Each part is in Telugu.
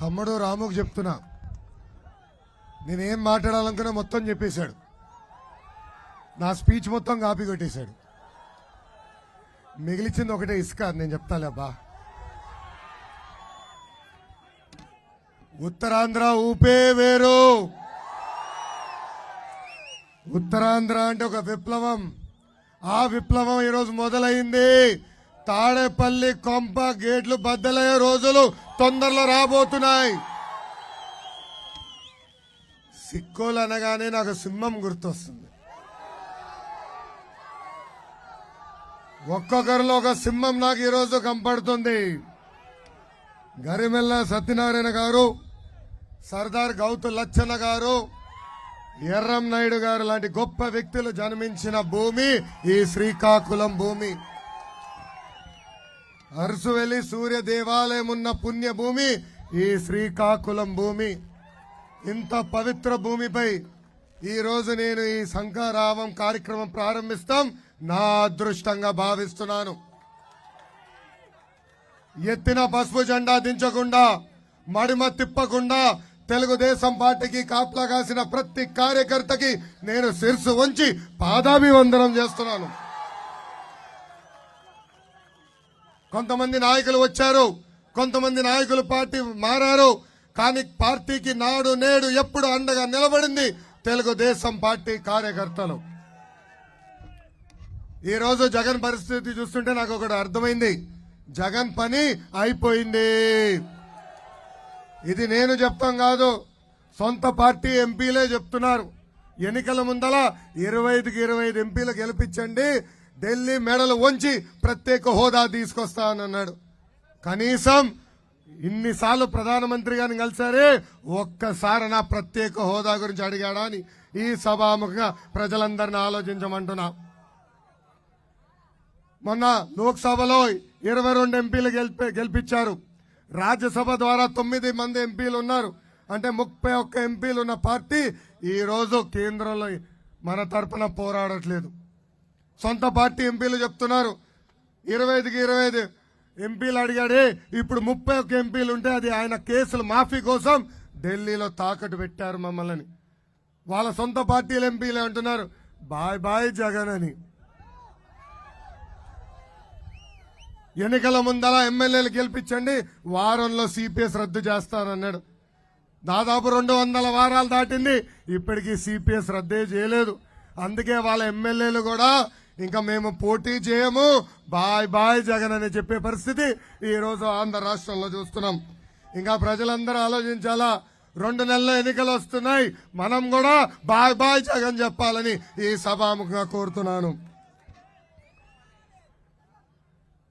తమ్ముడు రాముకు చెప్తున్నా. నేనేం మాట్లాడాలనుకున్నా మొత్తం చెప్పేశాడు. నా స్పీచ్ మొత్తం కాపీ కొట్టేశాడు. మిగిలిచింది ఒకటే ఇసుక నేను చెప్తాలే అబ్బా. ఉత్తరాంధ్ర ఊపే వేరు. ఉత్తరాంధ్ర అంటే ఒక విప్లవం. ఆ విప్లవం ఈరోజు మొదలైంది. తాడేపల్లి కొంప గేట్లు బద్దలయ్యే రోజులు తొందరలో రాబోతున్నాయి. సిక్కోలు అనగానే నాకు సింహం గుర్తొస్తుంది. ఒక్కొక్కరిలో ఒక సింహం నాకు ఈరోజు కనపడుతుంది. గరిమెల్ల సత్యనారాయణ గారు సర్దార్ గౌతు లచ్చన్న గారు ఎర్రం నాయుడు గారు లాంటి గొప్ప వ్యక్తులు జన్మించిన భూమి ఈ శ్రీకాకుళం భూమి. అరసువెలి సూర్య దేవాలయం ఉన్న పుణ్య భూమి ఈ శ్రీకాకుళం భూమి. ఇంత పవిత్ర భూమిపై ఈ రోజు నేను ఈ శంఖారావం కార్యక్రమం ప్రారంభిస్తాం. నా అదృష్టంగా భావిస్తున్నాను. ఎత్తిన పసుపు జెండా దించకుండా మడిమ తిప్పకుండా తెలుగుదేశం పార్టీకి కాపలా కాసిన ప్రతి కార్యకర్తకి నేను శిరసు వంచి పాదాభివందనం చేస్తున్నాను. కొంతమంది నాయకులు వచ్చారు కొంతమంది నాయకులు పార్టీ మారారు కానీ పార్టీకి నాడు నేడు ఎప్పుడు అండగా నిలబడింది తెలుగుదేశం పార్టీ కార్యకర్తలు. ఈ రోజు జగన్ పరిస్థితి చూస్తుంటే నాకు ఒకటి అర్థమైంది. జగన్ పని అయిపోయింది. ఇది నేను చెప్తాం కాదు సొంత పార్టీ ఎంపీలే చెప్తున్నారు. ఎన్నికల ముందల ఇరవై ఐదుకి ఇరవై ఐదు ఎంపీలు గెలిపించండి ఢిల్లీ మెడలు వంచి ప్రత్యేక హోదా తీసుకొస్తానన్నాడు. కనీసం ఇన్నిసార్లు ప్రధానమంత్రి గారిని కలిసారే ఒక్కసారి నా ప్రత్యేక హోదా గురించి అడిగాడా అని ఈ సభాముఖంగా ప్రజలందరిని ఆలోచించమంటున్నా. మొన్న లోక్సభలో ఇరవై రెండు ఎంపీలు గెలిపి గెలిపించారు. రాజ్యసభ ద్వారా తొమ్మిది మంది ఎంపీలు ఉన్నారు. అంటే ముప్పై ఒక్క ఎంపీలు ఉన్న పార్టీ ఈరోజు కేంద్రంలో మన తరపున పోరాడట్లేదు. సొంత పార్టీ ఎంపీలు చెప్తున్నారు. ఇరవై ఐదుకి ఇరవై ఐదు ఎంపీలు అడిగాడే ఇప్పుడు ముప్పై ఒక్క ఎంపీలు ఉంటే అది ఆయన కేసులు మాఫీ కోసం ఢిల్లీలో తాకట్టు పెట్టారు మమ్మల్ని. వాళ్ళ సొంత పార్టీల ఎంపీలు అంటున్నారు. బాయ్ బాయ్ జగన్ అని. ఎన్నికల ముందల ఎమ్మెల్యేలు గెలిపించండి వారంలో సిపిఎస్ రద్దు చేస్తానన్నాడు. దాదాపు రెండు వందల వారాలు దాటింది ఇప్పటికీ సిపిఎస్ రద్దే చేయలేదు. అందుకే వాళ్ళ ఎమ్మెల్యేలు కూడా ఇంకా మేము పోటీ చేయము. బాయ్ బాయ్ జగన్ అని చెప్పే పరిస్థితి ఈ రోజు ఆంధ్ర రాష్ట్రంలో చూస్తున్నాం. ఇంకా ప్రజలందరూ ఆలోచించాలా? రెండు నెలల ఎన్నికలు వస్తున్నాయి. మనం కూడా బాయ్ బాయ్ జగన్ చెప్పాలని ఈ సభాముఖంగా కోరుతున్నాను.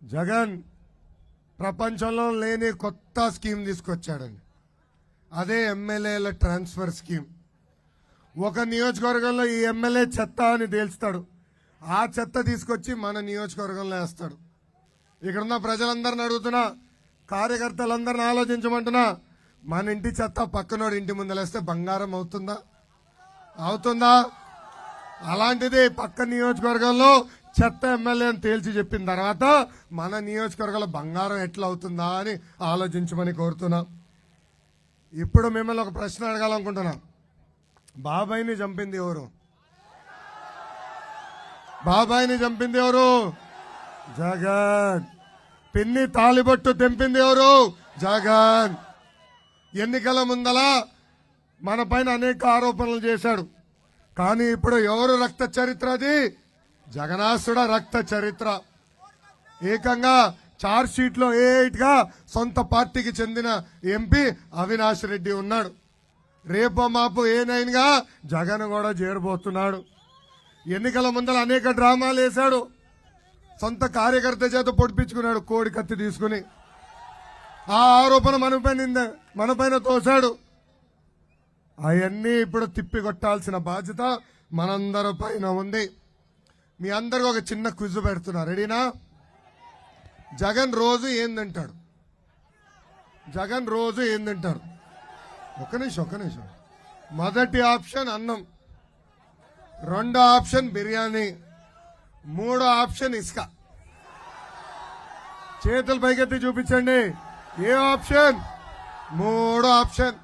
జగన్ ప్రపంచంలో లేని కొత్త స్కీమ్ తీసుకొచ్చాడండి. అదే ఎమ్మెల్యేల ట్రాన్స్ఫర్ స్కీమ్. ఒక నియోజకవర్గంలో ఈ ఎమ్మెల్యే చెత్త అని తేల్స్తాడు ఆ చెత్త తీసుకొచ్చి మన నియోజకవర్గంలో వేస్తాడు. ఇక్కడున్న ప్రజలందరిని అడుగుతున్నా కార్యకర్తలందరిని ఆలోచించమంటున్నా మన ఇంటి చెత్త పక్కనోడి ఇంటి ముందలేస్తే బంగారం అవుతుందా? అవుతుందా? అలాంటిది పక్క నియోజకవర్గంలో చెత్త ఎమ్మెల్యే అని తేల్చి చెప్పిన తర్వాత మన నియోజకవర్గంలో బంగారం ఎట్లా అవుతుందా అని ఆలోచించమని కోరుతున్నా. ఇప్పుడు మిమ్మల్ని ఒక ప్రశ్న అడగాలనుకుంటున్నా. బాబాయిని చంపింది ఎవరు? బాబాయిని చంపింది ఎవరు? జగన్. పిన్ని తాలిబట్టు తెంపింది ఎవరు? జగన్. ఎన్నికల ముందల మన పైన అనేక ఆరోపణలు చేశాడు. కానీ ఇప్పుడు ఎవరు రక్త చరిత్ర అది? జగనాసుడ రక్త చరిత్ర. ఏకంగా చార్జ్ షీట్లో లో గా సొంత పార్టీకి చెందిన ఎంపీ అవినాష్ రెడ్డి ఉన్నాడు. రేపు మాపు ఏ నైన్గా జగన్ కూడా చేరబోతున్నాడు. ఎన్నికల ముందర అనేక డ్రామాలు వేశాడు. సొంత కార్యకర్త చేత పొడిపించుకున్నాడు కోడి కత్తి తీసుకుని. ఆ ఆరోపణ మనపైన మనపైన తోశాడు. అవన్నీ ఇప్పుడు తిప్పి కొట్టాల్సిన బాధ్యత మనందరి పైన ఉంది. మీ అందరికి ఒక చిన్న క్విజ్ పెడుతున్నా. రెడీనా? జగన్ రోజు ఏం తింటాడు? జగన్ రోజు ఏం తింటాడు? ఒక నిమిషం ఒక నిమిషం. మొదటి ఆప్షన్ అన్నం. రెండో ఆప్షన్ బిర్యానీ మూడో ఆప్షన్ ఇసుక. చేతులు పైకెత్తి చూపించండి. ఏ ఆప్షన్? మూడో ఆప్షన్.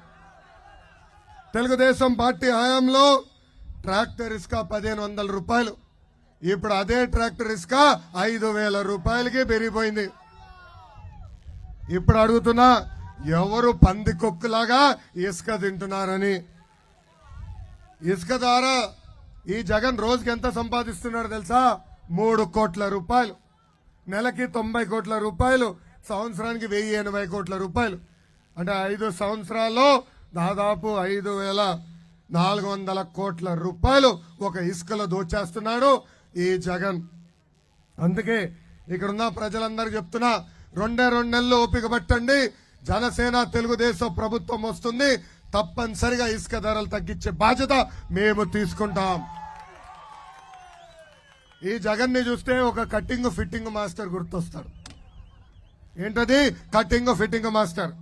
తెలుగుదేశం పార్టీ హయాంలో ట్రాక్టర్ ఇసుక పదిహేను వందల రూపాయలు. ఇప్పుడు అదే ట్రాక్టర్ ఇసుక ఐదు వేల రూపాయలకి పెరిగిపోయింది. ఇప్పుడు అడుగుతున్నా ఎవరు పంది కొక్కులాగా ఇసుక తింటున్నారని? ఇసుక ద్వారా ఈ జగన్ రోజుకి ఎంత సంపాదిస్తున్నాడు తెలుసా? మూడు కోట్ల రూపాయలు. నెలకి తొంభై కోట్ల రూపాయలు. సంవత్సరానికి వెయ్యి ఎనభై కోట్ల రూపాయలు. అంటే ఐదు సంవత్సరాల్లో దాదాపు ఐదు వేల నాలుగు వందల కోట్ల రూపాయలు ఒక ఇసుకలో దోచేస్తున్నాడు ఈ జగన్. అందుకే ఇక్కడున్న ప్రజలందరూ చెప్తున్నా రెండే రెండు నెలలు ఓపిక పట్టండి. జనసేన తెలుగుదేశం ప్రభుత్వం వస్తుంది. తప్పనిసరిగా ఇసుక ధరలు తగ్గించే బాధ్యత మేము తీసుకుంటాం. ఈ జగన్ని చూస్తే ఒక కటింగ్ ఫిట్టింగ్ మాస్టర్ గుర్తొస్తాడు. ఏంటది? Cutting fitting master.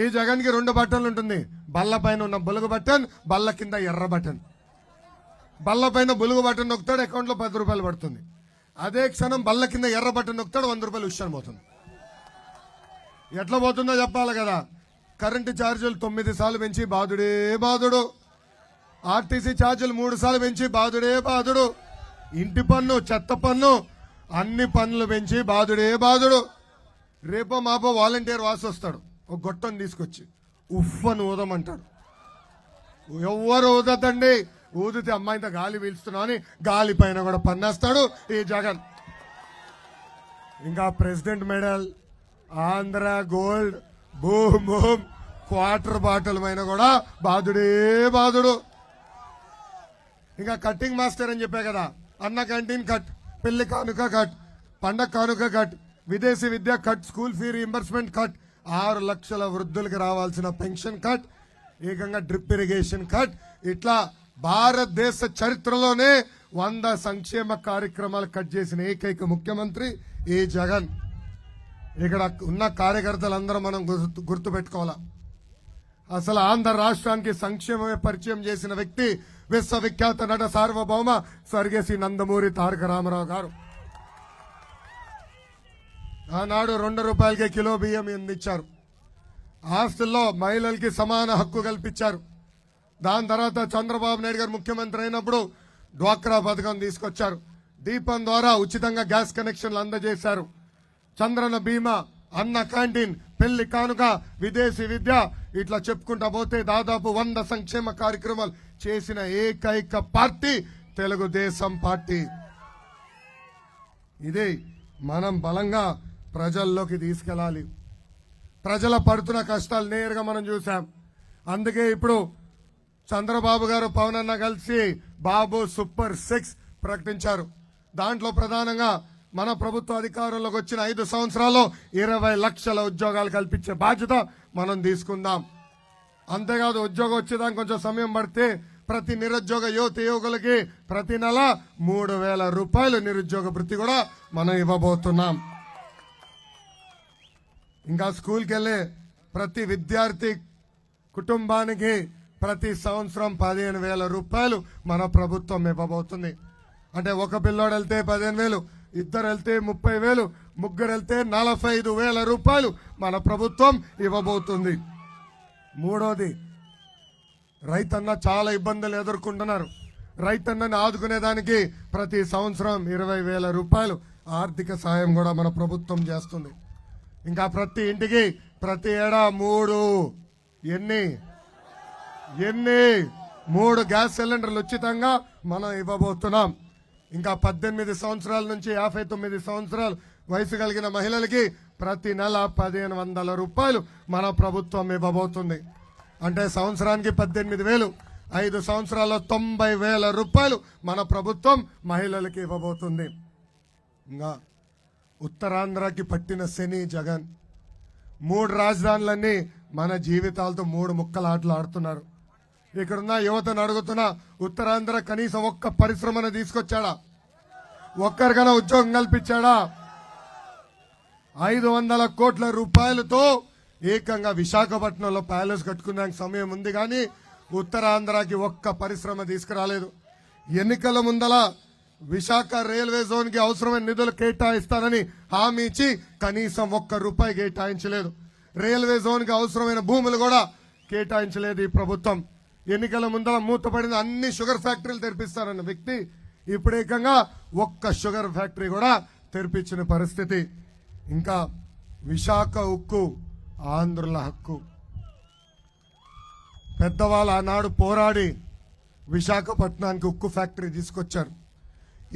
ఈ జగన్కి రెండు బట్టన్లు ఉంటుంది. బల్ల పైన ఉన్న బులుగు బటన్ బల్ల కింద ఎర్ర బటన్. బల్ల పైన బులుగు బటన్ నొక్కుతాడు అకౌంట్లో పది రూపాయలు పడుతుంది. అదే క్షణం బల్ల కింద ఎర్ర బటన్ నొక్కుతాడు వంద రూపాయలు ఉష్యాన్ని పోతుంది. ఎట్లా పోతుందో చెప్పాలి కదా. కరెంటు ఛార్జీలు తొమ్మిది సార్లు పెంచి బాధుడే బాధుడు. ఆర్టీసీ ఛార్జీలు మూడు సార్లు పెంచి బాధుడే బాధుడు. ఇంటి పన్ను చెత్త పన్ను అన్ని పన్నులు పెంచి బాధుడే బాధుడు. రేపో మాపో వాలంటీర్ వాసి వస్తాడు ఒక గొట్టం తీసుకొచ్చి ఉఫ్ఫను ఊదమంటాడు. ఎవ్వరు ఊదద్దండి. ఊదితే అమ్మాయితో గాలి పీల్చుతున్నావు అని గాలి పైన కూడా పన్నేస్తాడు ఈ జగన్. ఇంకా president medal Andhra gold boom boom quarter bottle పైన కూడా బాధుడే బాధుడు. ఇంకా కట్టింగ్ మాస్టర్ అని చెప్పే కదా అన్న క్యాంటీన్ కట్ పెళ్ళి కానుక కట్ పండగ కానుక కట్ విదేశీ విద్య cut school fee reimbursement cut ఆరు లక్షల వృద్ధులకు రావాల్సిన పెన్షన్ కట్ ఏకంగా డ్రిప్ ఇరిగేషన్ కట్ ఇట్లా భారతదేశ చరిత్రలోనే వంద సంక్షేమ కార్యక్రమాలు కట్ చేసిన ఏకైక ముఖ్యమంత్రి ఈ జగన్. ఇక్కడ ఉన్న కార్యకర్తలందరూ మనం గుర్తు గుర్తుపెట్టుకోవాలా? అసలు ఆంధ్ర రాష్ట్రానికి సంక్షేమమే పరిచయం చేసిన వ్యక్తి విశ్వవిఖ్యాత నట సార్వభౌమ స్వర్గేసి నందమూరి తారక రామారావు గారు. ఆనాడు రెండు రూపాయలకే కిలో బియ్యం అందించారు. ఆస్తుల్లో మహిళలకి సమాన హక్కు కల్పించారు. దాని తర్వాత చంద్రబాబు నాయుడు గారు ముఖ్యమంత్రి అయినప్పుడు డ్వాక్రా పథకం తీసుకొచ్చారు. దీపం ద్వారా ఉచితంగా గ్యాస్ కనెక్షన్లు అందజేశారు. చంద్రన బీమా అన్న క్యాంటీన్ పెళ్ళి కానుక విదేశీ విద్య ఇట్లా చెప్పుకుంటా పోతే దాదాపు వంద సంక్షేమ కార్యక్రమాలు చేసిన ఏకైక పార్టీ తెలుగుదేశం పార్టీ. ఇది మనం బలంగా ప్రజల్లోకి తీసుకెళ్ళాలి. ప్రజల పడుతున్న కష్టాలు నేరుగా మనం చూసాం అందుకే ఇప్పుడు చంద్రబాబు గారు పవన్ అన్న కలిసి బాబు సూపర్ సిక్స్ ప్రకటించారు. దాంట్లో ప్రధానంగా మన ప్రభుత్వ అధికారంలోకి వచ్చిన ఐదు సంవత్సరాల్లో ఇరవై లక్షల ఉద్యోగాలు కల్పించే బాధ్యత మనం తీసుకుందాం. అంతేకాదు ఉద్యోగం వచ్చేదానికి కొంచెం సమయం పడితే ప్రతి నిరుద్యోగ యువత యువకులకి ప్రతి నెల మూడు వేల రూపాయలు నిరుద్యోగ వృత్తి కూడా మనం ఇవ్వబోతున్నాం. ఇంకా స్కూల్కి వెళ్ళే ప్రతి విద్యార్థి కుటుంబానికి ప్రతి సంవత్సరం పదిహేను వేల రూపాయలు మన ప్రభుత్వం ఇవ్వబోతుంది. అంటే ఒక పిల్లోడు వెళ్తే పదిహేను వేలు ఇద్దరు వెళ్తే ముప్పై వేలు ముగ్గురు వెళ్తే నలభై ఐదు వేల రూపాయలు మన ప్రభుత్వం ఇవ్వబోతుంది. మూడోది రైతన్న చాలా ఇబ్బందులు ఎదుర్కొంటున్నారు. రైతన్నని ఆదుకునేదానికి ప్రతి సంవత్సరం ఇరవై వేల రూపాయలు ఆర్థిక సాయం కూడా మన ప్రభుత్వం చేస్తుంది. ఇంకా ప్రతి ఇంటికి ప్రతి ఏడా మూడు ఎన్ని ఎన్ని మూడు గ్యాస్ సిలిండర్లు ఉచితంగా మనం ఇవ్వబోతున్నాం. ఇంకా పద్దెనిమిది సంవత్సరాల నుంచి యాభై తొమ్మిది సంవత్సరాలు వయసు కలిగిన మహిళలకి ప్రతి నెల పదిహేను వందల రూపాయలు మన ప్రభుత్వం ఇవ్వబోతుంది. అంటే సంవత్సరానికి పద్దెనిమిది వేలు ఐదు సంవత్సరాల్లో తొంభై వేల రూపాయలు మన ప్రభుత్వం మహిళలకి ఇవ్వబోతుంది. ఇంకా ఉత్తరాంధ్రకి పట్టిన శని జగన్ మూడు రాజధానులన్నీ మన జీవితాలతో మూడు ముక్కలు ఆటలు ఆడుతున్నారు ఇక్కడున్న యువతను అడుగుతున్నా ఉత్తరాంధ్ర కనీసం ఒక్క పరిశ్రమను తీసుకొచ్చాడా? ఒక్కరికైనా ఉద్యోగం కల్పించాడా? ఐదు వందల కోట్ల రూపాయలతో ఏకంగా విశాఖపట్నంలో ప్యాలెస్ కట్టుకునే సమయం ఉంది కానీ ఉత్తరాంధ్రకి ఒక్క పరిశ్రమ తీసుకురాలేదు. ఎన్నికల ముందల విశాఖ రైల్వే జోన్కి అవసరమైన నిధులు కేటాయిస్తానని హామీ ఇచ్చి కనీసం ఒక్క రూపాయి కేటాయించలేదు. రైల్వే జోన్కి అవసరమైన భూములు కూడా కేటాయించలేదు ఈ ప్రభుత్వం. ఎన్నికల ముందర మూతపడిన అన్ని షుగర్ ఫ్యాక్టరీలు తెరిపిస్తారన్న వ్యక్తి ఇప్పుడు ఏకంగా ఒక్క షుగర్ ఫ్యాక్టరీ కూడా తెరిపించిన పరిస్థితి. ఇంకా విశాఖ ఉక్కు ఆంధ్రుల హక్కు. పెద్దవాళ్ళు ఆనాడు పోరాడి విశాఖపట్నానికి ఉక్కు ఫ్యాక్టరీ తీసుకొచ్చారు.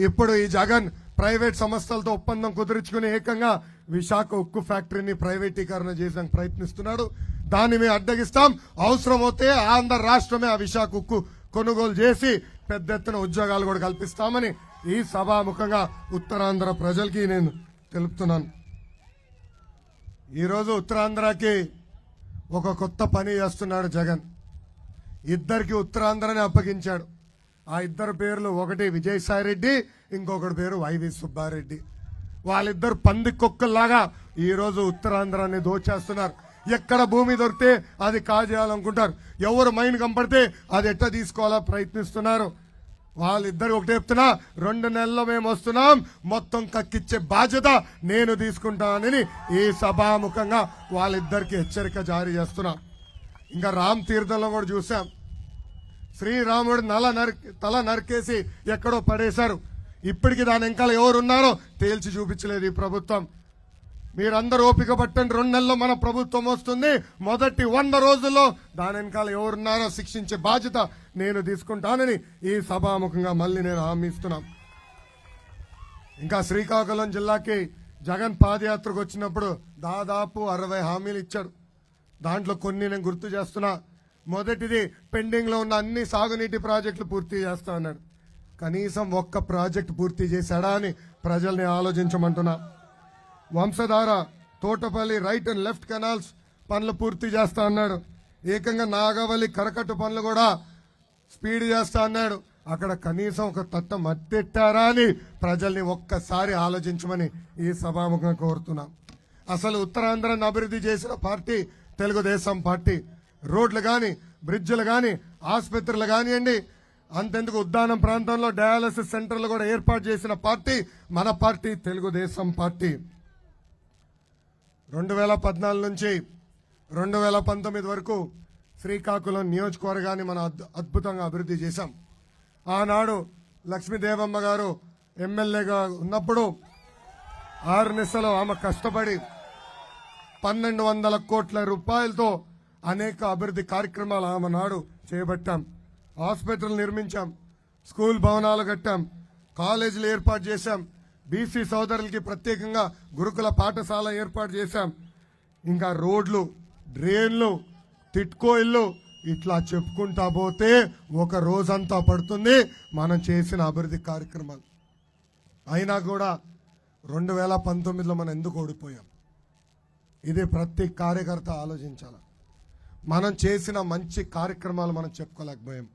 ఇప్పుడు ఈ జగన్ ప్రైవేట్ సంస్థలతో ఒప్పందం కుదుర్చుకుని ఏకంగా విశాఖ ఉక్కు ఫ్యాక్టరీని ప్రైవేటీకరణ చేయడానికి ప్రయత్నిస్తున్నాడు. దాన్ని మేము అడ్డగిస్తాం. అవసరమైతే ఆంధ్ర రాష్ట్రమే ఆ విశాఖ కొనుగోలు చేసి పెద్ద ఎత్తున ఉద్యోగాలు కూడా కల్పిస్తామని ఈ సభాముఖంగా ఉత్తరాంధ్ర ప్రజలకి నేను తెలుపుతున్నాను. ఈరోజు ఉత్తరాంధ్రకి ఒక కొత్త పని చేస్తున్నాడు జగన్. ఇద్దరికి ఉత్తరాంధ్రని అప్పగించాడు. ఆ ఇద్దరు పేర్లు ఒకటి విజయసాయి రెడ్డి ఇంకొకటి పేరు వైవి సుబ్బారెడ్డి. వాళ్ళిద్దరు పంది కుక్కల్లాగా ఈరోజు ఉత్తరాంధ్రాన్ని దోచేస్తున్నారు. ఎక్కడ భూమి దొరికితే అది కాజేయాలనుకుంటారు. ఎవరు మైండ్ కంపడితే అది ఎట్ట తీసుకోవాలా ప్రయత్నిస్తున్నారు. వాళ్ళిద్దరు ఒకటి చెప్తున్నా రెండు నెలల్లో మేము వస్తున్నాం మొత్తం కక్కిచ్చే బాధ్యత నేను తీసుకుంటానని ఈ సభాముఖంగా వాళ్ళిద్దరికి హెచ్చరిక జారీ చేస్తున్నా. ఇంకా రామ్ తీర్థంలో కూడా చూసాం. శ్రీరాముడు నల నరికి తల నరికేసి ఎక్కడో పడేశారు. ఇప్పటికి దాని వెనకాల ఎవరున్నారో తేల్చి చూపించలేదు ఈ ప్రభుత్వం. మీరందరూ ఓపిక పట్టండి రెండు నెలల్లో మన ప్రభుత్వం వస్తుంది. మొదటి వంద రోజుల్లో దాని వెనకాల ఎవరున్నారో శిక్షించే బాధ్యత నేను తీసుకుంటానని ఈ సభాముఖంగా మళ్ళీ నేను హామీ ఇస్తున్నాను ఇంకా శ్రీకాకుళం జిల్లాకి జగన్ పాదయాత్రకు వచ్చినప్పుడు దాదాపు అరవై హామీలు ఇచ్చాడు. దాంట్లో కొన్ని నేను గుర్తు చేస్తున్నా. మొదటిది పెండింగ్లో ఉన్న అన్ని సాగునీటి ప్రాజెక్టులు పూర్తి చేస్తా అన్నాడు. కనీసం ఒక్క ప్రాజెక్ట్ పూర్తి చేశాడా అని ప్రజల్ని ఆలోచించమంటున్నా. Vamsadhara Thotapalli right and left canals పనులు పూర్తి చేస్తా అన్నాడు. ఏకంగా నాగవల్లి కరకట్టు పనులు కూడా స్పీడ్ చేస్తా అన్నాడు. అక్కడ కనీసం ఒక తట్ట మత్తెట్టారా అని ప్రజల్ని ఒక్కసారి ఆలోచించమని ఈ సభాముఖంగా కోరుతున్నాం. అసలు ఉత్తరాంధ్రాన్ని అభివృద్ధి చేసిన పార్టీ తెలుగుదేశం పార్టీ. రోడ్లు కానీ బ్రిడ్జ్లు కానీ ఆసుపత్రులు కానివ్వండి అంతెందుకు ఉద్దానం ప్రాంతంలో డయాలసిస్ సెంటర్లు కూడా ఏర్పాటు చేసిన పార్టీ మన పార్టీ తెలుగుదేశం పార్టీ. రెండు వేల పద్నాలుగు నుంచి రెండు వేల పంతొమ్మిది వరకు శ్రీకాకుళం నియోజకవర్గాన్ని మనం అద్భుతంగా అభివృద్ధి చేశాం. ఆనాడు లక్ష్మీదేవమ్మ గారు ఎమ్మెల్యేగా ఉన్నప్పుడు ఆరు నెలలు ఆమె కష్టపడి పన్నెండు వందల కోట్ల రూపాయలతో అనేక అభివృద్ధి కార్యక్రమాలు ఆమె నాడు చేపట్టాం. ఆసుపత్రులు నిర్మించాం. స్కూల్ భవనాలు కట్టాం. కాలేజీలు ఏర్పాటు చేశాం. బీసీ సోదరులకి ప్రత్యేకంగా గురుకుల పాఠశాల ఏర్పాటు చేశాం. ఇంకా రోడ్లు డ్రైన్లు తిట్కో ఇల్లు ఇట్లా చెప్పుకుంటా పోతే ఒక రోజంతా పడుతుంది మనం చేసిన అభివృద్ధి కార్యక్రమాలు. అయినా కూడా రెండు వేల పంతొమ్మిదిలో మనం ఎందుకు ఓడిపోయాం? ఇది ప్రతి కార్యకర్త ఆలోచించాలి. మనం చేసిన మంచి కార్యక్రమాలు మనం చెప్పుకోలేకపోయాం.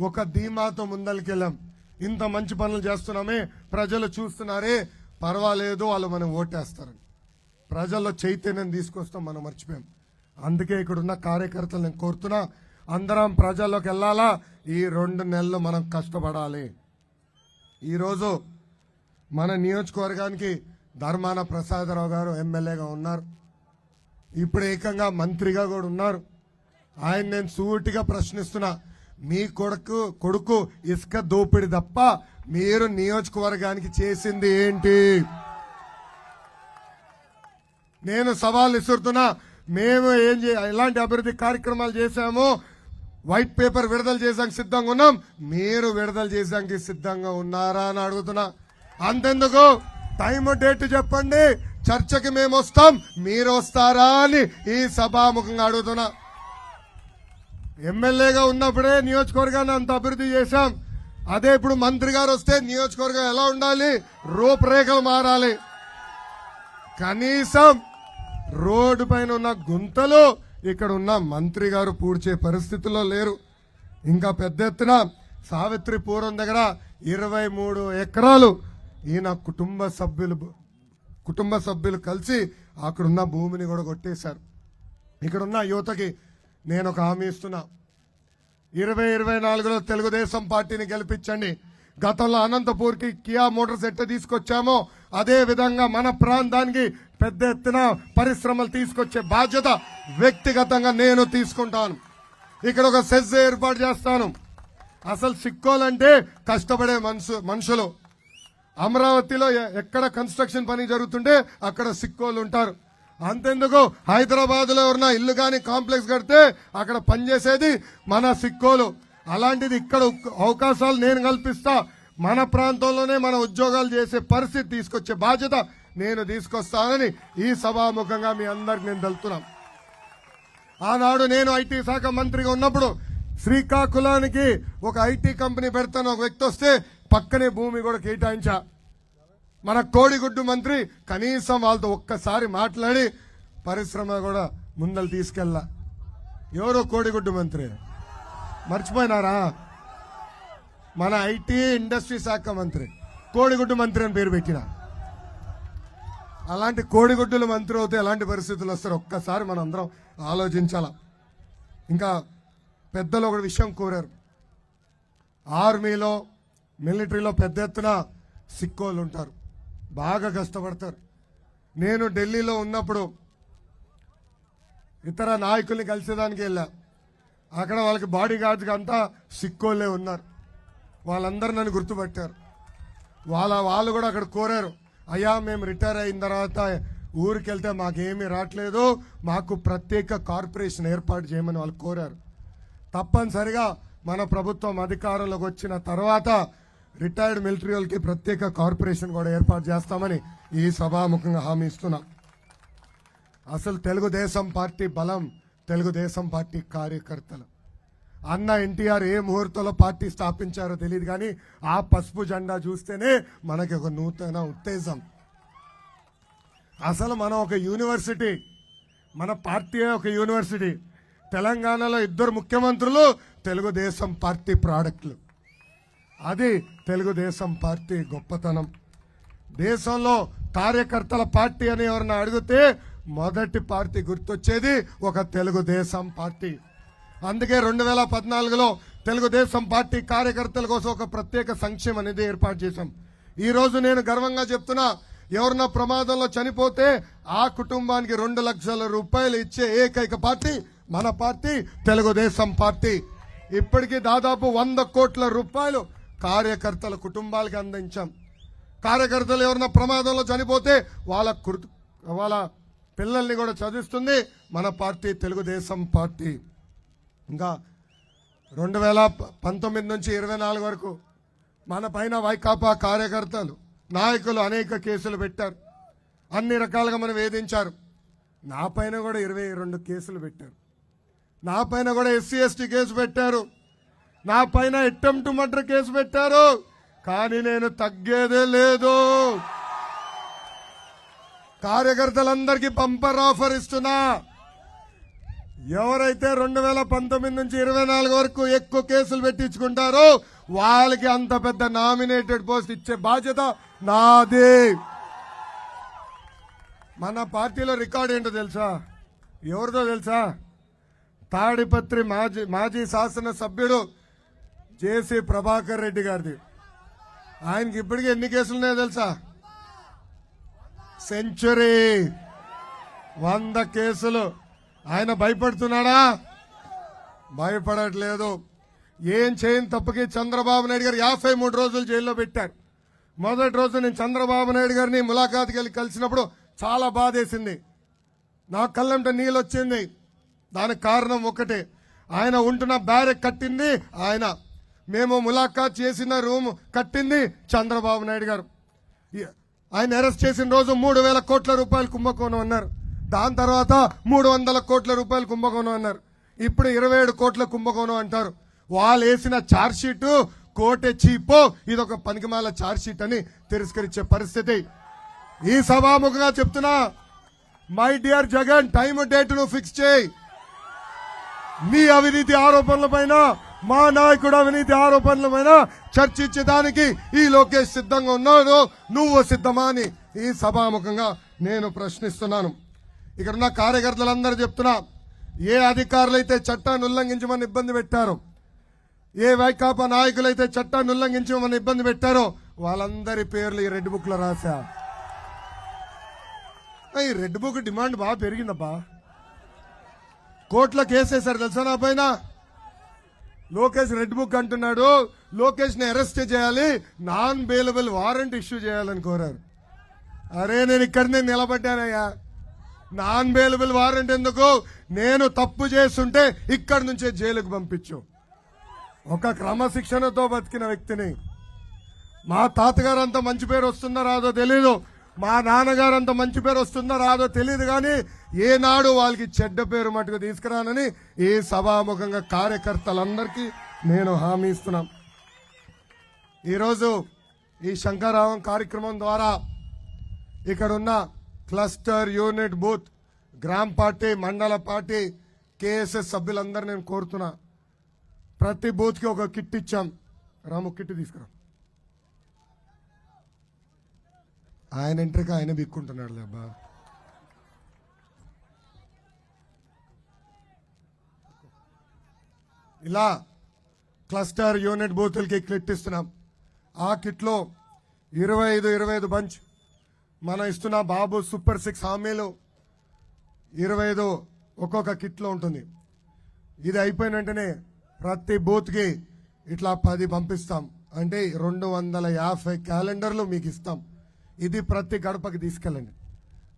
ఒక ధీమాతో ముందరికెళ్ళాం. ఇంత మంచి పనులు చేస్తున్నామే ప్రజలు చూస్తున్నారే పర్వాలేదు వాళ్ళు మనం ఓటేస్తారని. ప్రజల్లో చైతన్యం తీసుకొస్తాం మనం మర్చిపోయాం. అందుకే ఇక్కడ ఉన్న కార్యకర్తలు నేను కోరుతున్నా అందరం ప్రజల్లోకి వెళ్ళాలా? ఈ రెండు నెలలు మనం కష్టపడాలి. ఈరోజు మన నియోజకవర్గానికి ధర్మాన ప్రసాదరావు గారు ఎమ్మెల్యేగా ఉన్నారు. ఇప్పుడు ఏకంగా మంత్రిగా కూడా ఉన్నారు. ఆయన నేను సూటిగా ప్రశ్నిస్తున్నా మీ కొడుకు కొడుకు ఇసుక దోపిడి తప్ప మీరు నియోజకవర్గానికి చేసింది ఏంటి? నేను సవాల్ ఇస్తున్నా మేము ఏం ఎలాంటి అభివృద్ధి కార్యక్రమాలు చేశాము వైట్ పేపర్ విడుదల చేసానికి సిద్ధంగా ఉన్నాం. మీరు విడుదల చేసాక సిద్ధంగా ఉన్నారా అని అడుగుతున్నా. అంతెందుకు? టైం డేట్ చెప్పండి. చర్చకి మేము వస్తాం. మీరు వస్తారా అని ఈ సభాముఖంగా అడుగుతున్నా. ఎమ్మెల్యేగా ఉన్నప్పుడే నియోజకవర్గాన్ని అంత అభివృద్ధి చేశాం. అదే ఇప్పుడు మంత్రి గారు వస్తే నియోజకవర్గం ఎలా ఉండాలి? రూపురేఖలు మారాలి. కనీసం రోడ్డు పైన ఉన్న గుంతలు ఇక్కడ ఉన్న మంత్రి గారు పూడ్చే పరిస్థితుల్లో లేరు. ఇంకా పెద్ద ఎత్తున సావిత్రి పూర్వం దగ్గర ఇరవై మూడు ఎకరాలు ఈయన కుటుంబ సభ్యులు కుటుంబ సభ్యులు కలిసి అక్కడున్న భూమిని కూడా కొట్టేశారు. ఇక్కడున్న యువతకి నేను ఒక హామీ ఇస్తున్నా. ఇరవై ఇరవై నాలుగులో తెలుగుదేశం పార్టీని గెలిపించండి. గతంలో అనంతపూర్కి కియా మోటార్స్ ఎట్ట తీసుకొచ్చామో అదే విధంగా మన ప్రాంతానికి పెద్ద ఎత్తున పరిశ్రమలు తీసుకొచ్చే బాధ్యత వ్యక్తిగతంగా నేను తీసుకుంటాను. ఇక్కడ ఒక సెజ్ ఏర్పాటు చేస్తాను. అసలు సిక్కోలంటే కష్టపడే మనుషు మనుషులు. అమరావతిలో ఎ- ఎక్కడ కన్స్ట్రక్షన్ పని జరుగుతుంటే అక్కడ సిక్కోలు ఉంటారు. అంతెందుకు? హైదరాబాద్లో ఉన్న ఇల్లు కానీ కాంప్లెక్స్ కడితే అక్కడ పనిచేసేది మన సిక్కోలు. అలాంటిది ఇక్కడ అవకాశాలు నేను కల్పిస్తా. మన ప్రాంతంలోనే మన ఉద్యోగాలు చేసే పరిస్థితి తీసుకొచ్చే బాధ్యత నేను తీసుకొస్తానని ఈ సభాముఖంగా మీ అందరికి నేను తెలుపుతున్నాను ఆనాడు నేను ఐటీ శాఖ మంత్రిగా ఉన్నప్పుడు శ్రీకాకుళానికి ఒక ఐటీ కంపెనీ పెడతాను. ఒక వ్యక్తి వస్తే పక్కనే భూమి కూడా కేటాయించా. మన కోడిగుడ్డు మంత్రి కనీసం వాళ్ళతో ఒక్కసారి మాట్లాడి పరిశ్రమ కూడా ముందలు తీసుకెళ్ళా. ఎవరో కోడిగుడ్డు మంత్రి? మర్చిపోయినారా? మన ఐటీ ఇండస్ట్రీ శాఖ మంత్రి. కోడిగుడ్డు మంత్రి అని పేరు పెట్టిన. అలాంటి కోడిగుడ్డుల మంత్రి అవుతే ఎలాంటి పరిస్థితులు వస్తారు? ఒక్కసారి మనం అందరం ఆలోచించాల. ఇంకా పెద్దలు ఒక విషయం కోరారు. ఆర్మీలో మిలిటరీలో పెద్ద ఎత్తున సిక్కోళ్ళు ఉంటారు. బాగా కష్టపడతారు. నేను ఢిల్లీలో ఉన్నప్పుడు ఇతర నాయకుల్ని కలిసేదానికి వెళ్ళా. అక్కడ వాళ్ళకి బాడీ గార్డ్స్ అంతా సిక్కోళ్ళే ఉన్నారు. వాళ్ళందరూ నన్ను గుర్తుపట్టారు. వాళ్ళ వాళ్ళు కూడా అక్కడ కోరారు. అయ్యా మేము రిటైర్ అయిన తర్వాత ఊరికి వెళ్తే మాకేమీ రావట్లేదు. మాకు ప్రత్యేక కార్పొరేషన్ ఏర్పాటు చేయమని వాళ్ళు కోరారు. తప్పనిసరిగా మన ప్రభుత్వం అధికారంలోకి వచ్చిన తర్వాత రిటైర్డ్ మిలిటరీ వాళ్ళకి ప్రత్యేక కార్పొరేషన్ కూడా ఏర్పాటు చేస్తామని ఈ సభాముఖంగా హామీ ఇస్తున్నాం. అసలు తెలుగుదేశం పార్టీ బలం తెలుగుదేశం పార్టీ కార్యకర్తలు. అన్న ఎన్టీఆర్ ఏ ముహూర్తంలో పార్టీ స్థాపించారో తెలియదు కానీ ఆ పసుపు జెండా చూస్తేనే మనకి ఒక నూతన ఉత్తేజం. అసలు మనం ఒక యూనివర్సిటీ మన పార్టీ ఒక యూనివర్సిటీ తెలంగాణలో ఇద్దరు ముఖ్యమంత్రులు తెలుగుదేశం పార్టీ ప్రోడక్ట్లు. అది తెలుగుదేశం పార్టీ గొప్పతనం. దేశంలో కార్యకర్తల పార్టీ అని ఎవరన్నా అడిగితే మొదటి పార్టీ గుర్తొచ్చేది ఒక తెలుగుదేశం పార్టీ. అందుకే రెండు వేల పద్నాలుగులో తెలుగుదేశం పార్టీ కార్యకర్తల కోసం ఒక ప్రత్యేక సంక్షేమ నిధి ఏర్పాటు చేశాం. ఈ రోజు నేను గర్వంగా చెప్తున్నా ఎవరన్నా ప్రమాదంలో చనిపోతే ఆ కుటుంబానికి రెండు లక్షల రూపాయలు ఇచ్చే ఏకైక పార్టీ మన పార్టీ తెలుగుదేశం పార్టీ. ఇప్పటికీ దాదాపు వంద కోట్ల రూపాయలు కార్యకర్తల కుటుంబాలకి అందించాం. కార్యకర్తలు ఎవరన్నా ప్రమాదంలో చనిపోతే వాళ్ళ కుర్తు వాళ్ళ పిల్లల్ని కూడా చదివిస్తుంది మన పార్టీ తెలుగుదేశం పార్టీ. ఇంకా రెండు వేల పంతొమ్మిది నుంచి ఇరవై నాలుగు వరకు మన పైన వైకాపా కార్యకర్తలు నాయకులు అనేక కేసులు పెట్టారు. అన్ని రకాలుగా మనం వేధించారు. నా పైన కూడా ఇరవై రెండు కేసులు పెట్టారు. నా పైన కూడా ఎస్సీ ఎస్టీ కేసు పెట్టారు. నా పైన అటెంప్ట్ మర్డర్ కేసు పెట్టారు. కానీ నేను తగ్గేదే లేదు. కార్యకర్తలందరికీ పంపర్ ఆఫర్ ఇస్తున్నా. ఎవరైతే రెండు వేల పంతొమ్మిది నుంచి ఇరవై నాలుగు వరకు ఎక్కువ కేసులు పెట్టించుకుంటారో వాళ్ళకి అంత పెద్ద నామినేటెడ్ పోస్ట్ ఇచ్చే బాధ్యత నాది. మన పార్టీలో రికార్డ్ ఏంటో తెలుసా? ఎవరిదో తెలుసా? తాడిపత్రి మాజీ మాజీ శాసన సభ్యుడు జేసీ ప్రభాకర్ రెడ్డి గారిది. ఆయనకి ఇప్పటికీ ఎన్ని కేసులు ఉన్నాయో తెలుసా? సెంచురీ. వంద కేసులు. ఆయన భయపడుతున్నాడా? భయపడట్లేదు. ఏం చేయని తప్పకి చంద్రబాబు నాయుడు గారు యాభై మూడు రోజులు జైల్లో పెట్టారు. మొదటి రోజు నేను చంద్రబాబు నాయుడు గారిని ములాఖాత్కి వెళ్ళి కలిసినప్పుడు చాలా బాధేసింది. నా కళ్ళంట నీళ్ళు వచ్చింది. దానికి కారణం ఒకటే. ఆయన ఉంటున్న బ్యారెక్ కట్టింది ఆయన. మేము ములాఖాత్ చేసిన రూమ్ కట్టింది చంద్రబాబు నాయుడు గారు. ఆయన అరెస్ట్ చేసిన రోజు మూడు వేల కోట్ల రూపాయలు కుంభకోణం అన్నారు. దాని తర్వాత మూడు వందల కోట్ల రూపాయలు కుంభకోణం అన్నారు. ఇప్పుడు ఇరవై ఏడు కోట్ల కుంభకోణం అంటారు. వాళ్ళు వేసిన ఛార్జ్షీటు కోటె చీపో ఇది ఒక పనికిమాల ఛార్జ్షీట్ అని తిరస్కరించే పరిస్థితి. ఈ సభాముఖంగా చెప్తున్నా మై డియర్ జగన్ టైం డేట్ను ఫిక్స్ చేయి. మీ అవినీతి ఆరోపణల పైన మా నాయకుడు అవినీతి ఆరోపణలమైన చర్చించడానికి ఈ లోకేష్ సిద్ధంగా ఉన్నాడు. నువ్వు సిద్ధమా అని ఈ సభాముఖంగా నేను ప్రశ్నిస్తున్నాను. ఇక్కడ ఉన్న కార్యకర్తలందరూ చెప్తున్నా ఏ అధికారులైతే చట్టాన్ని ఉల్లంఘించమని ఇబ్బంది పెట్టారో ఏ వైకాపా నాయకులైతే చట్టాన్ని ఉల్లంఘించమని ఇబ్బంది పెట్టారో వాళ్ళందరి పేర్లు ఈ రెడ్ బుక్లో రాశా. ఈ రెడ్ బుక్ డిమాండ్ బాగా పెరిగిందబ్బా. కోర్టులో కేసేశారు తెలుసా నా పైన? లోకేష్ రెడ్ బుక్ అంటున్నాడు లోకేష్ని అరెస్ట్ చేయాలి నాన్ బెయిలబుల్ వారెంట్ ఇష్యూ చేయాలని కోరారు. అరే నేను ఇక్కడనే నిలబడ్డానయ్యా. నాన్ బెయిలబుల్ వారెంట్ ఎందుకు? నేను తప్పు చేస్తుంటే ఇక్కడి నుంచే జైలుకు పంపించు. ఒక క్రమశిక్షణతో బతికిన వ్యక్తిని. మా తాతగారు అంత మంచి పేరు వస్తుందో రాదో తెలీదు. మా నాన్నగారు అంత మంచి పేరు వస్తుందో రాదో తెలియదు కానీ ఏనాడు వాళ్ళకి చెడ్డ పేరు మటుకు తీసుకురానని ఈ సభాముఖంగా కార్యకర్తలందరికీ నేను హామీ ఇస్తున్నాం. ఈరోజు ఈ శంకరావం కార్యక్రమం ద్వారా ఇక్కడ ఉన్న క్లస్టర్ యూనిట్ బూత్ గ్రామ పార్టీ మండల పార్టీ కేఎస్ఎస్ సభ్యులందరూ నేను కోరుతున్నా. ప్రతి బూత్కి ఒక కిట్ ఇచ్చాం. రాము కిట్ తీసుకురా. ఆయన ఎంట్రీకి ఆయన బిక్కుంటున్నాడు లేబ్బా ఇలా క్లస్టర్ యూనిట్ బూతులకి కిట్ ఇస్తున్నాం. ఆ కిట్లో ఇరవై ఐదు ఇరవై ఐదు బంచ్. మనం ఇస్తున్న బాబు సూపర్ సిక్స్ హామీలు ఇరవై ఐదు ఒక్కొక్క కిట్లో ఉంటుంది. ఇది అయిపోయిన వెంటనే ప్రతి బూత్కి ఇట్లా పది పంపిస్తాం. అంటే రెండు వందల యాభై క్యాలెండర్లు మీకు ఇస్తాం. ఇది ప్రతి గడపకి తీసుకెళ్ళండి.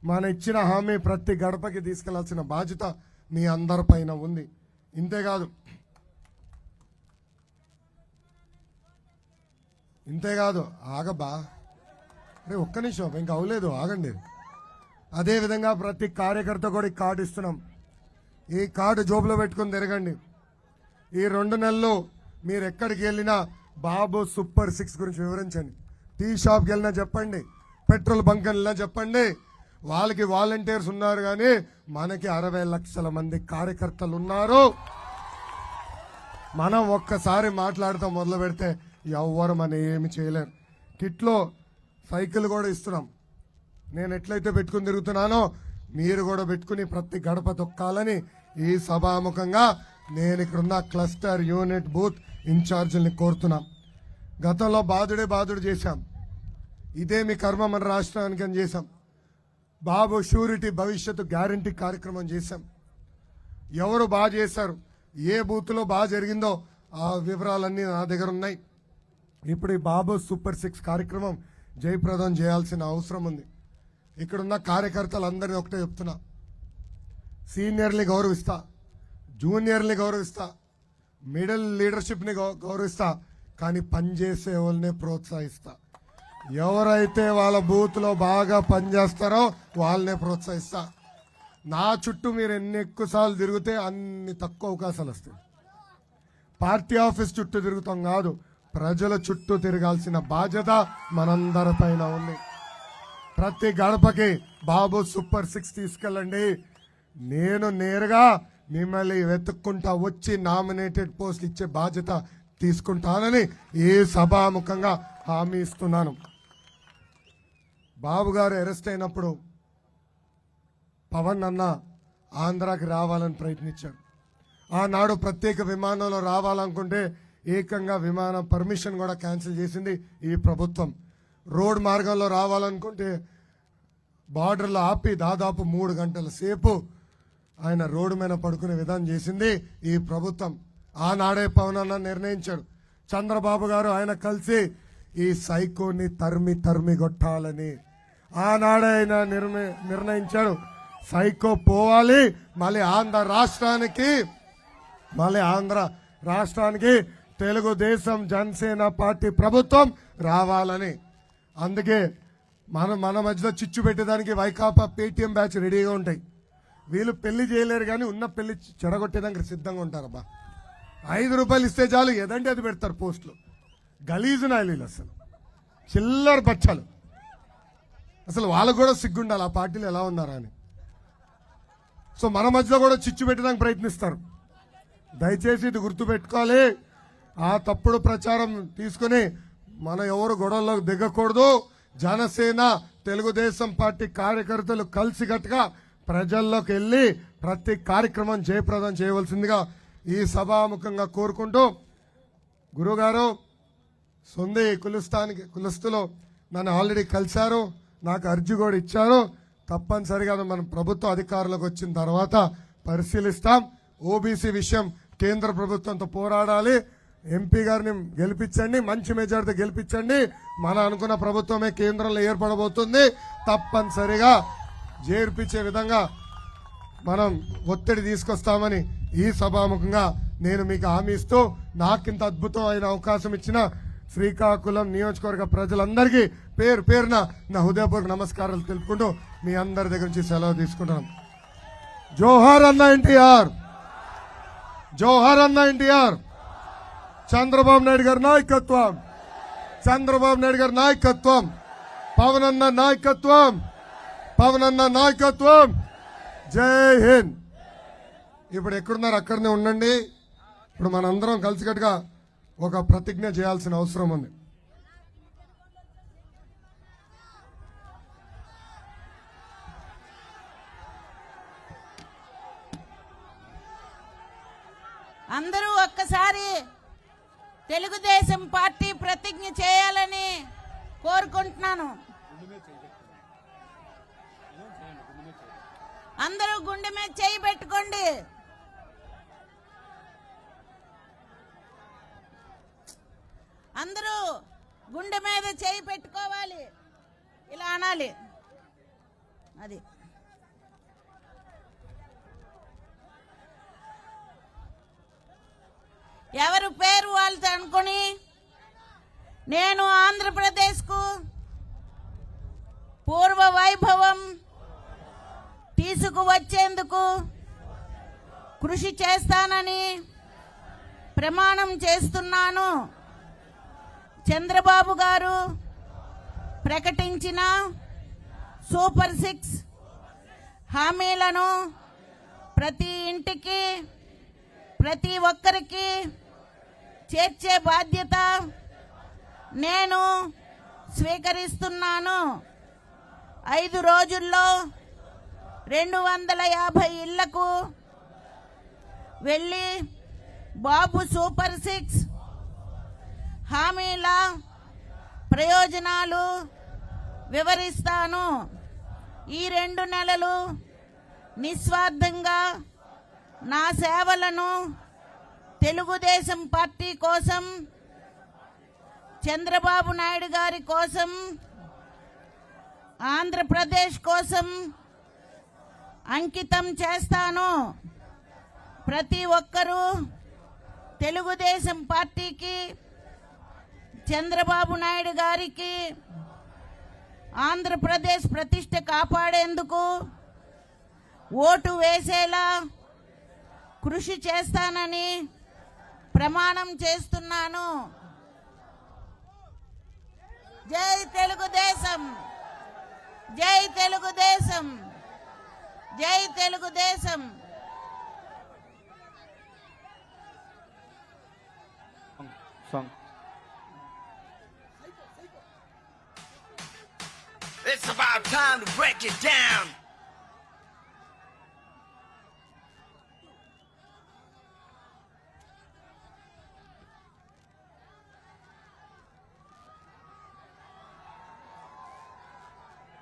మన ఇచ్చిన హామీ ప్రతి గడపకి తీసుకెళ్ళాల్సిన బాధ్యత మీ అందరిపైన ఉంది. ఇంతేకాదు ఇంతేకాదు ఆగబా అరే ఒక్క నిమిషం ఇంకా అవలేదు ఆగండి. అదేవిధంగా ప్రతి కార్యకర్త కూడా ఈ కార్డు ఇస్తున్నాం. ఈ కార్డు జోబులో పెట్టుకుని తిరగండి. ఈ రెండు నెలలు మీరు ఎక్కడికి వెళ్ళినా బాబు సూపర్ సిక్స్ గురించి వివరించండి. టీ షాప్కి వెళ్ళినా చెప్పండి. పెట్రోల్ బంక్ చెప్పండి. వాళ్ళకి వాలంటీర్స్ ఉన్నారు కానీ మనకి అరవై లక్షల మంది కార్యకర్తలు ఉన్నారు మనం ఒక్కసారి మాట్లాడతాం మొదలు పెడితే ఎవ్వరు మనం ఏమి చేయలేరు. కిట్లో సైకిల్ కూడా ఇస్తున్నాం. నేను ఎట్లయితే పెట్టుకుని తిరుగుతున్నానో మీరు కూడా పెట్టుకుని ప్రతి గడప తొక్కాలని ఈ సభాముఖంగా నేను ఇక్కడున్న క్లస్టర్ యూనిట్ బూత్ ఇన్ఛార్జీల్ని కోరుతున్నాం. గతంలో బాధుడే బాధుడు చేశాం. ఇదే మీ కర్మ మన రాష్ట్రానికి అని చేశాం. బాబు షూరిటీ భవిష్యత్తు గ్యారంటీ కార్యక్రమం చేశాం. ఎవరు బాగా చేశారు? ఏ బూత్లో బాగా జరిగిందో ఆ వివరాలన్నీ నా దగ్గర ఉన్నాయి. ఇప్పుడు ఈ బాబు సూపర్ సిక్స్ కార్యక్రమం జయప్రదం చేయాల్సిన అవసరం ఉంది. ఇక్కడున్న కార్యకర్తలందరినీ ఒకటే చెప్తున్నా. సీనియర్ని గౌరవిస్తా. జూనియర్ని గౌరవిస్తా. మిడిల్ లీడర్షిప్ని గౌ- గౌరవిస్తా. కానీ పనిచేసే వాళ్ళనే ప్రోత్సహిస్తా. ఎవరైతే వాళ్ళ బూత్లో బాగా పనిచేస్తారో వాళ్ళనే ప్రోత్సహిస్తా. నా చుట్టూ మీరు ఎన్ని ఎక్కువసార్లు తిరిగితే అన్ని తక్కువ అవకాశాలు వస్తాయి. పార్టీ ఆఫీస్ చుట్టూ తిరుగుతాం కాదు ప్రజల చుట్టూ తిరగాల్సిన బాధ్యత మనందరి పైన ఉంది. ప్రతి గడపకి బాబు సూపర్ సిక్స్ తీసుకెళ్ళండి. నేను నేరుగా మిమ్మల్ని వెతుక్కుంటా వచ్చి నామినేటెడ్ పోస్ట్ ఇచ్చే బాధ్యత తీసుకుంటానని ఈ సభాముఖంగా హామీ ఇస్తున్నాను. బాబు గారు అరెస్ట్ అయినప్పుడు పవన్ అన్న ఆంధ్రాకి రావాలని ప్రయత్నించాడు ఆనాడు ప్రత్యేక విమానంలో రావాలనుకుంటే ఏకంగా విమానం పర్మిషన్ కూడా క్యాన్సిల్ చేసింది ఈ ప్రభుత్వం. రోడ్ మార్గంలో రావాలనుకుంటే బార్డర్లో ఆపి దాదాపు మూడు గంటల సేపు ఆయన రోడ్డు మీద పడుకునే విధానం చేసింది ఈ ప్రభుత్వం. ఆనాడే పవన్ అన్న నిర్ణయించాడు చంద్రబాబు గారు ఆయన కలిసి ఈ సైకోని తరిమి తరిమి కొట్టాలని ఆనాడే ఆయన నిర్ణయించాడు. సైకో పోవాలి. మళ్ళీ ఆంధ్ర రాష్ట్రానికి మళ్ళీ ఆంధ్ర రాష్ట్రానికి తెలుగుదేశం జనసేన పార్టీ ప్రభుత్వం రావాలని. అందుకే మన మన మధ్యలో చిచ్చు పెట్టేదానికి వైకాపా పేటీఎం బ్యాచ్ రెడీగా ఉంటాయి. వీళ్ళు పెళ్ళి చేయలేరు కానీ ఉన్న పెళ్ళి చెడగొట్టేదానికి సిద్ధంగా ఉంటారబ్బా. ఐదు రూపాయలు ఇస్తే చాలు. ఏదంటే అది పెడతారు పోస్టులు. గలీజు నాయలు అసలు. చిల్లర పచ్చాలు అసలు వాళ్ళకు కూడా సిగ్గుండాలి ఆ పార్టీలు ఎలా ఉన్నారా అని. సో మన మధ్యలో కూడా చిచ్చు పెట్టడానికి ప్రయత్నిస్తారు. దయచేసి ఇది గుర్తుపెట్టుకోవాలి. ఆ తప్పుడు ప్రచారం తీసుకుని మన ఎవరు గొడవల్లోకి దిగకూడదు. జనసేన తెలుగుదేశం పార్టీ కార్యకర్తలు కలిసికట్టుగా ప్రజల్లోకి వెళ్ళి ప్రతి కార్యక్రమం జయప్రదం చేయవలసిందిగా ఈ సభాముఖంగా కోరుకుంటూ గురుగారు సొంది కులుస్తానికి కులస్తులు నన్ను ఆల్రెడీ కలిశారు. నాకు అర్జీ కూడా ఇచ్చారు. తప్పనిసరిగా మనం ప్రభుత్వ అధికారులకు వచ్చిన తర్వాత పరిశీలిస్తాం. ఓబీసీ విషయం కేంద్ర ప్రభుత్వంతో పోరాడాలి. ఎంపీ గారిని గెలిపించండి మంచి మెజార్టీ గెలిపించండి. మన అనుకున్న ప్రభుత్వమే కేంద్రంలో ఏర్పడబోతుంది. తప్పనిసరిగా చేర్పించే విధంగా మనం ఒత్తిడి తీసుకొస్తామని ఈ సభాముఖంగా నేను మీకు హామీ ఇస్తూ నాకింత అద్భుతమైన అవకాశం ఇచ్చిన శ్రీకాకుళం నియోజకవర్గ ప్రజలందరికీ పేరు పేరున నా హృదయపూర్వక నమస్కారాలు తెలుపుకుంటూ మీ అందరి దగ్గర నుంచి సెలవు తీసుకుంటున్నాం జోహార్ అన్న ఎన్టీఆర్! జోహార్ అన్న ఎన్టీఆర్! చంద్రబాబు నాయుడు గారి నాయకత్వం! చంద్రబాబు నాయుడు గారి నాయకత్వం! పవన్ అన్న నాయకత్వం! పవన్ అన్న నాయకత్వం! జై హింద్! ఇప్పుడు ఎక్కడున్నారు అక్కడనే ఉండండి. ఇప్పుడు మనందరం కలిసికట్టుగా ఒక ప్రతిజ్ఞ చేయాల్సిన అవసరం ఉంది. అందరూ ఒక్కసారి తెలుగుదేశం పార్టీ ప్రతిజ్ఞ చేయాలని కోరుకుంటున్నాను. అందరూ గుండె మీద చేయి పెట్టుకోండి. అందరూ గుండె మీద చేయి పెట్టుకోవాలి. ఇలా అనాలి. అది. ఎవరు పేరు వాళ్ళతో అనుకుని? నేను ఆంధ్రప్రదేశ్కు పూర్వ వైభవం తీసుకువచ్చేందుకు కృషి చేస్తానని ప్రమాణం చేస్తున్నాను. చంద్రబాబు గారు ప్రకటించిన సూపర్ సిక్స్ హామీలను ప్రతి ఇంటికి ప్రతి ఒక్కరికి చేర్చే బాధ్యత నేను స్వీకరిస్తున్నాను. ఐదు రోజుల్లో రెండు వందల యాభై ఇళ్ళకు వెళ్ళి బాబు సూపర్ సిక్స్ హామీల ప్రయోజనాలు వివరిస్తాను. ఈ రెండు నెలలు నిస్వార్థంగా నా సేవలను తెలుగుదేశం పార్టీ కోసం చంద్రబాబు నాయుడు గారి కోసం ఆంధ్రప్రదేశ్ కోసం అంకితం చేస్తాను. ప్రతి ఒక్కరూ తెలుగుదేశం పార్టీకి చంద్రబాబు నాయుడు గారికి ఆంధ్రప్రదేశ్ ప్రతిష్ట కాపాడేందుకు ఓటు వేసేలా కృషి చేస్తానని ప్రమాణం చేస్తున్నాను. జై తెలుగుదేశం! జై తెలుగుదేశం! జై Telugu Desam! It's about time to break it down.